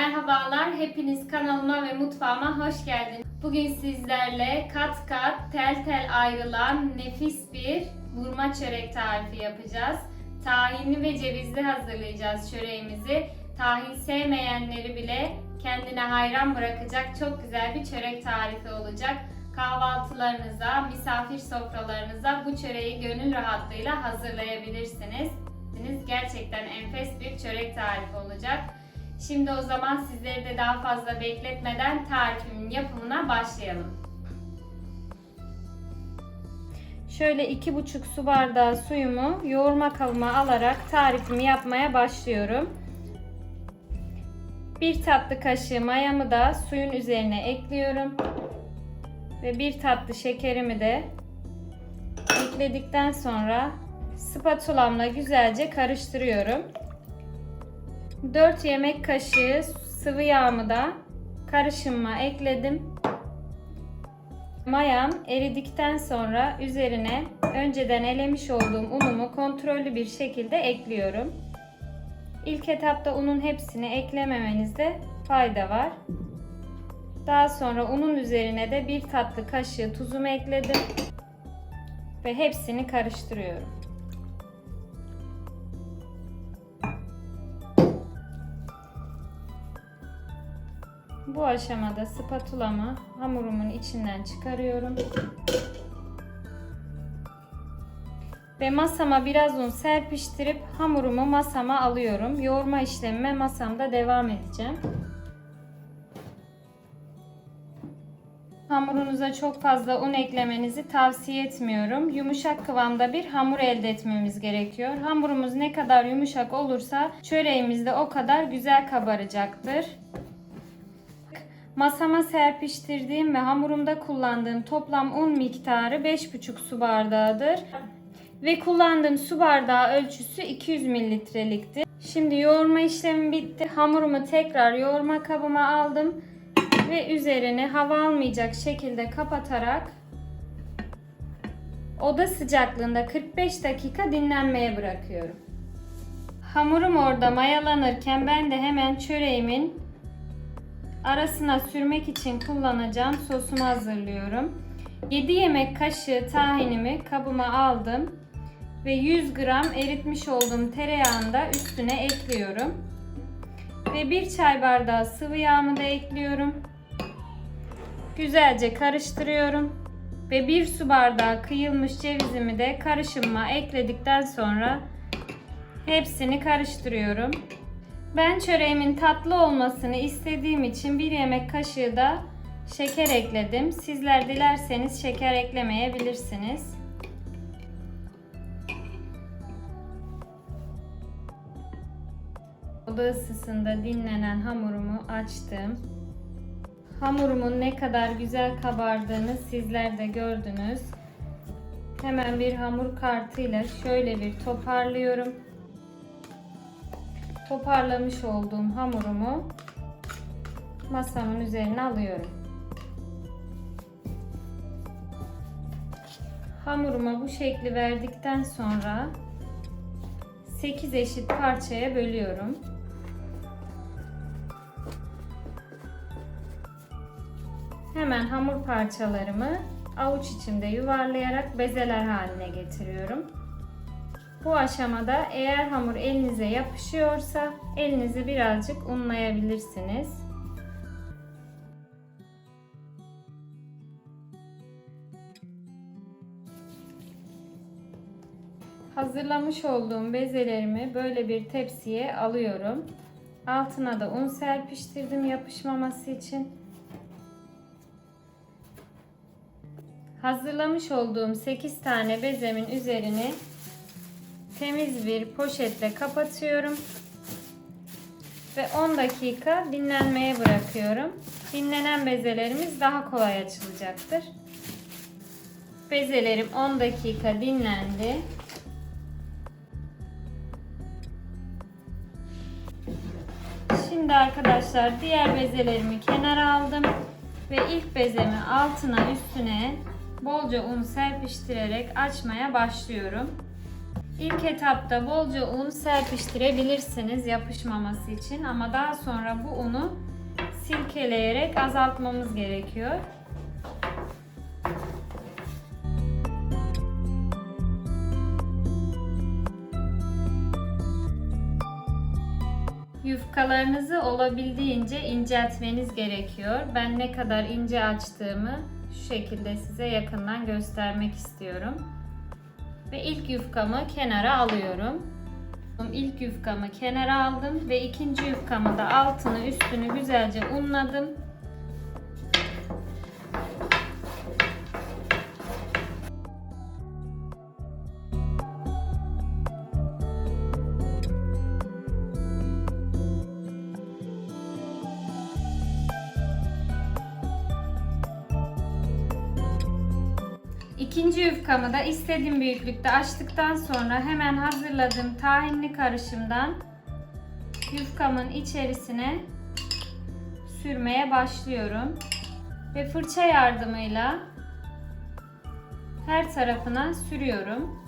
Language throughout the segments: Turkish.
Merhabalar, hepiniz kanalıma ve mutfağıma hoş geldiniz. Bugün sizlerle kat kat tel tel ayrılan nefis bir burma çörek tarifi yapacağız. Tahinli ve cevizli hazırlayacağız çöreğimizi. Tahin sevmeyenleri bile kendine hayran bırakacak çok güzel bir çörek tarifi olacak. Kahvaltılarınıza, misafir sofralarınıza bu çöreği gönül rahatlığıyla hazırlayabilirsiniz. Gerçekten enfes bir çörek tarifi olacak. Şimdi o zaman sizleri de daha fazla bekletmeden tarifimin yapımına başlayalım. Şöyle iki buçuk su bardağı suyumu yoğurma kabıma alarak tarifimi yapmaya başlıyorum. Bir tatlı kaşığı mayamı da suyun üzerine ekliyorum. Ve bir tatlı şekerimi de ekledikten sonra spatulamla güzelce karıştırıyorum. 4 yemek kaşığı sıvı yağımı da karışımıma ekledim. Mayam eridikten sonra üzerine önceden elemiş olduğum unumu kontrollü bir şekilde ekliyorum. İlk etapta unun hepsini eklememenizde fayda var. Daha sonra unun üzerine de bir tatlı kaşığı tuzumu ekledim ve hepsini karıştırıyorum. Bu aşamada spatulamı hamurumun içinden çıkarıyorum. Ve masama biraz un serpiştirip hamurumu masama alıyorum. Yoğurma işlemime masamda devam edeceğim. Hamurunuza çok fazla un eklemenizi tavsiye etmiyorum. Yumuşak kıvamda bir hamur elde etmemiz gerekiyor. Hamurumuz ne kadar yumuşak olursa çöreğimiz de o kadar güzel kabaracaktır. Masama serpiştirdiğim ve hamurumda kullandığım toplam un miktarı 5,5 su bardağıdır. Ve kullandığım su bardağı ölçüsü 200 mililitrelikti. Şimdi yoğurma işlemi bitti. Hamurumu tekrar yoğurma kabıma aldım. Ve üzerine hava almayacak şekilde kapatarak oda sıcaklığında 45 dakika dinlenmeye bırakıyorum. Hamurum orada mayalanırken ben de hemen çöreğimin arasına sürmek için kullanacağım sosumu hazırlıyorum. 7 yemek kaşığı tahinimi kabıma aldım ve 100 gram eritmiş olduğum tereyağını da üstüne ekliyorum. Ve 1 çay bardağı sıvı yağımı da ekliyorum. Güzelce karıştırıyorum. Ve 1 su bardağı kıyılmış cevizimi de karışımıma ekledikten sonra hepsini karıştırıyorum. Ben çöreğimin tatlı olmasını istediğim için bir yemek kaşığı da şeker ekledim. Sizler dilerseniz şeker eklemeyebilirsiniz. Oda ısısında dinlenen hamurumu açtım. Hamurumun ne kadar güzel kabardığını sizler de gördünüz. Hemen bir hamur kartıyla şöyle bir toparlıyorum toparlamış olduğum hamurumu masamın üzerine alıyorum. Hamuruma bu şekli verdikten sonra 8 eşit parçaya bölüyorum. Hemen hamur parçalarımı avuç içinde yuvarlayarak bezeler haline getiriyorum. Bu aşamada eğer hamur elinize yapışıyorsa elinizi birazcık unlayabilirsiniz. Hazırlamış olduğum bezelerimi böyle bir tepsiye alıyorum. Altına da un serpiştirdim yapışmaması için. Hazırlamış olduğum 8 tane bezemin üzerini temiz bir poşetle kapatıyorum. Ve 10 dakika dinlenmeye bırakıyorum. Dinlenen bezelerimiz daha kolay açılacaktır. Bezelerim 10 dakika dinlendi. Şimdi arkadaşlar diğer bezelerimi kenara aldım ve ilk bezemi altına üstüne bolca un serpiştirerek açmaya başlıyorum. İlk etapta bolca un serpiştirebilirsiniz yapışmaması için ama daha sonra bu unu silkeleyerek azaltmamız gerekiyor. Yufkalarınızı olabildiğince inceltmeniz gerekiyor. Ben ne kadar ince açtığımı şu şekilde size yakından göstermek istiyorum. Ve ilk yufkamı kenara alıyorum. İlk yufkamı kenara aldım ve ikinci yufkamı da altını üstünü güzelce unladım. İkinci yufkamı da istediğim büyüklükte açtıktan sonra hemen hazırladığım tahinli karışımdan yufkamın içerisine sürmeye başlıyorum. Ve fırça yardımıyla her tarafına sürüyorum.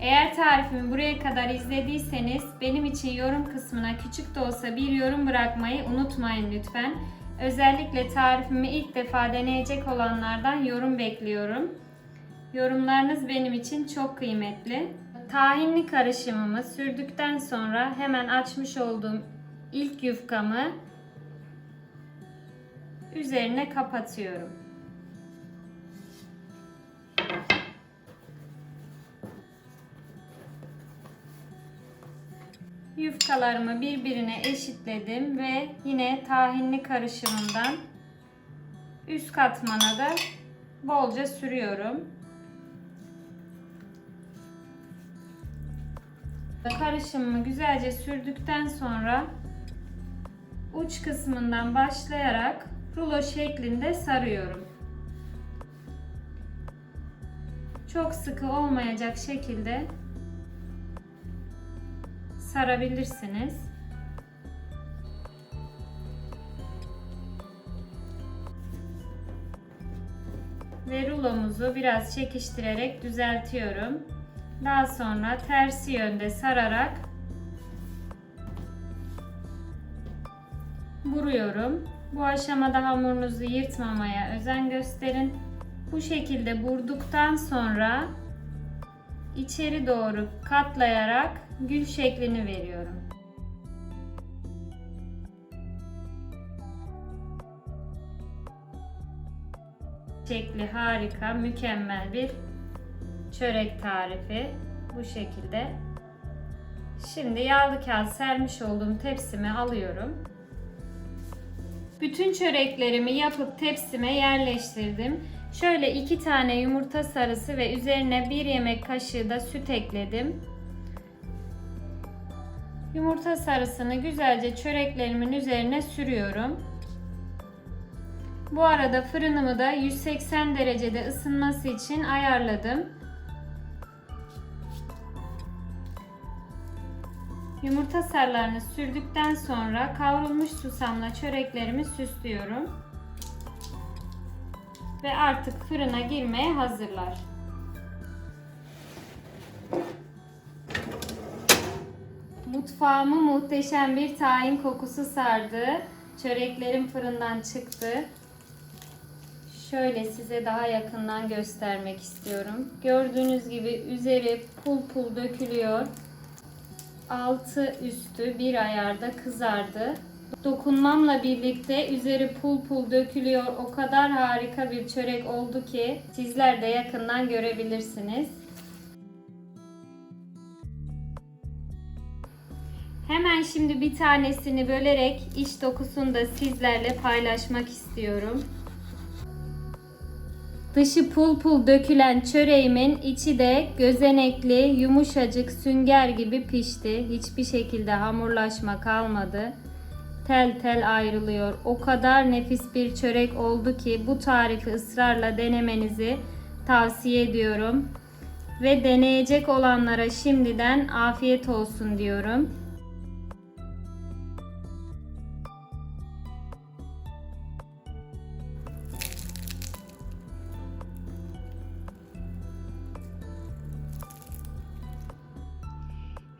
Eğer tarifimi buraya kadar izlediyseniz benim için yorum kısmına küçük de olsa bir yorum bırakmayı unutmayın lütfen. Özellikle tarifimi ilk defa deneyecek olanlardan yorum bekliyorum. Yorumlarınız benim için çok kıymetli. Tahinli karışımımı sürdükten sonra hemen açmış olduğum ilk yufkamı üzerine kapatıyorum. Yufkalarımı birbirine eşitledim ve yine tahinli karışımından üst katmana da bolca sürüyorum. Karışımımı güzelce sürdükten sonra uç kısmından başlayarak rulo şeklinde sarıyorum. Çok sıkı olmayacak şekilde sarabilirsiniz. Ve rulomuzu biraz çekiştirerek düzeltiyorum. Daha sonra tersi yönde sararak vuruyorum. Bu aşamada hamurunuzu yırtmamaya özen gösterin. Bu şekilde vurduktan sonra içeri doğru katlayarak gül şeklini veriyorum. Şekli harika, mükemmel bir çörek tarifi. Bu şekilde. Şimdi yağlı kağıt sermiş olduğum tepsime alıyorum. Bütün çöreklerimi yapıp tepsime yerleştirdim. Şöyle iki tane yumurta sarısı ve üzerine bir yemek kaşığı da süt ekledim. Yumurta sarısını güzelce çöreklerimin üzerine sürüyorum. Bu arada fırınımı da 180 derecede ısınması için ayarladım. Yumurta sarılarını sürdükten sonra kavrulmuş susamla çöreklerimi süslüyorum. Ve artık fırına girmeye hazırlar. Mutfağımı muhteşem bir tahin kokusu sardı. Çöreklerim fırından çıktı. Şöyle size daha yakından göstermek istiyorum. Gördüğünüz gibi üzeri pul pul dökülüyor. Altı üstü bir ayarda kızardı. Dokunmamla birlikte üzeri pul pul dökülüyor. O kadar harika bir çörek oldu ki sizler de yakından görebilirsiniz. Hemen şimdi bir tanesini bölerek iç dokusunu da sizlerle paylaşmak istiyorum. Dışı pul pul dökülen çöreğimin içi de gözenekli, yumuşacık, sünger gibi pişti. Hiçbir şekilde hamurlaşma kalmadı. Tel tel ayrılıyor. O kadar nefis bir çörek oldu ki bu tarifi ısrarla denemenizi tavsiye ediyorum. Ve deneyecek olanlara şimdiden afiyet olsun diyorum.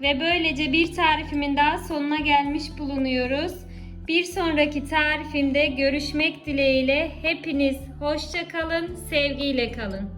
Ve böylece bir tarifimin daha sonuna gelmiş bulunuyoruz. Bir sonraki tarifimde görüşmek dileğiyle hepiniz hoşça kalın, sevgiyle kalın.